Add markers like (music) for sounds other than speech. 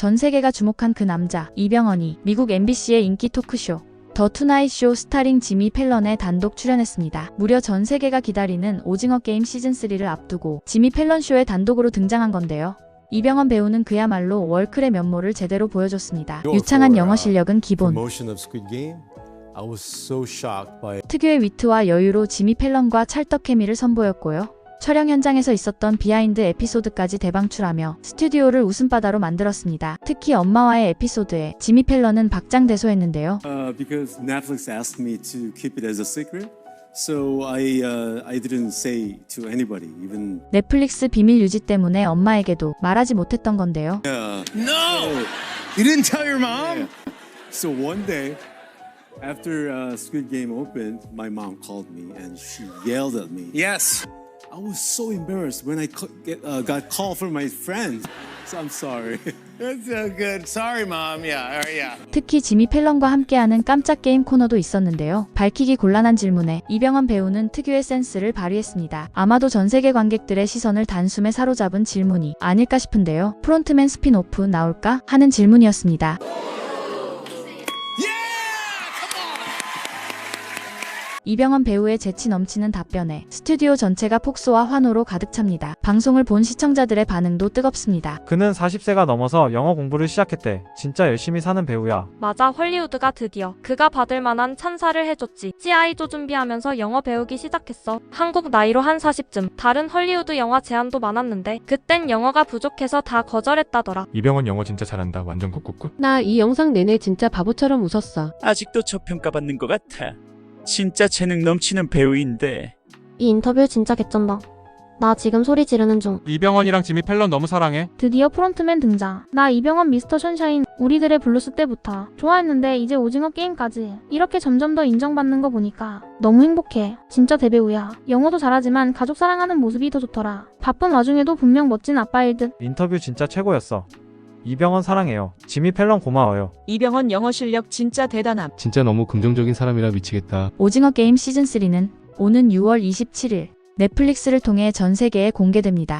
전 세계가 주목한 그 남자 이병헌이 미국 MBC의 인기 토크쇼 더 투나잇 쇼 스타링 지미 펠런에 단독 출연했습니다. 무려 전 세계가 기다리는 오징어 게임 시즌 3를 앞두고 지미 펠런 쇼에 단독으로 등장한 건데요. 이병헌 배우는 그야말로 월클의 면모를 제대로 보여줬습니다. 유창한 영어 실력은 기본. 특유의 위트와 여유로 지미 펠런과 찰떡 케미를 선보였고요. 촬영 현장에서 있었던 비하인드 에피소드까지 대방출하며 스튜디오를 웃음바다로 만들었습니다. 특히 엄마와의 에피소드에 지미 펠런은 박장대소했는데요. Uh, because Netflix asked me to keep it as a secret, so I uh, I didn't say to anybody, even 넷플릭스 비밀 유지 때문에 엄마에게도 말하지 못했던 건데요. uh, No! You didn't tell your mom? So one day, after uh, Squid Game opened, my mom called me and she yelled at me. Yes. I was so embarrassed when I get, uh, got call from my friends. So I'm sorry. (laughs) That's so good. Sorry, mom. Yeah, right, yeah. 특히 지미 펠런과 함께하는 깜짝 게임 코너도 있었는데요. 밝히기 곤란한 질문에 이병헌 배우는 특유의 센스를 발휘했습니다. 아마도 전 세계 관객들의 시선을 단숨에 사로잡은 질문이 아닐까 싶은데요. 프론트맨 스피노프 나올까 하는 질문이었습니다. 이병헌 배우의 재치 넘치는 답변에 스튜디오 전체가 폭소와 환호로 가득 찹니다. 방송을 본 시청자들의 반응도 뜨겁습니다. 그는 40세가 넘어서 영어 공부를 시작했대. 진짜 열심히 사는 배우야. 맞아, 헐리우드가 드디어 그가 받을 만한 찬사를 해줬지. CI도 준비하면서 영어 배우기 시작했어. 한국 나이로 한 40쯤. 다른 헐리우드 영화 제안도 많았는데 그땐 영어가 부족해서 다 거절했다더라. 이병헌 영어 진짜 잘한다. 완전 굿굿굿. 나 이 영상 내내 진짜 바보처럼 웃었어. 아직도 저평가받는 것 같아. 진짜 재능 넘치는 배우인데 이 인터뷰 진짜 개쩐다. 나 지금 소리 지르는 중. 이병헌이랑 지미 펠런 너무 사랑해. 드디어 프론트맨 등장. 나 이병헌 미스터 션샤인 우리들의 블루스 때부터 좋아했는데 이제 오징어 게임까지 이렇게 점점 더 인정받는 거 보니까 너무 행복해. 진짜 대배우야. 영어도 잘하지만 가족 사랑하는 모습이 더 좋더라. 바쁜 와중에도 분명 멋진 아빠일 듯. 인터뷰 진짜 최고였어. 이병헌 사랑해요. 지미 펠런 고마워요. 이병헌 영어 실력 진짜 대단함. 진짜 너무 긍정적인 사람이라 미치겠다. 오징어 게임 시즌 3는 오는 6월 27일 넷플릭스를 통해 전 세계에 공개됩니다.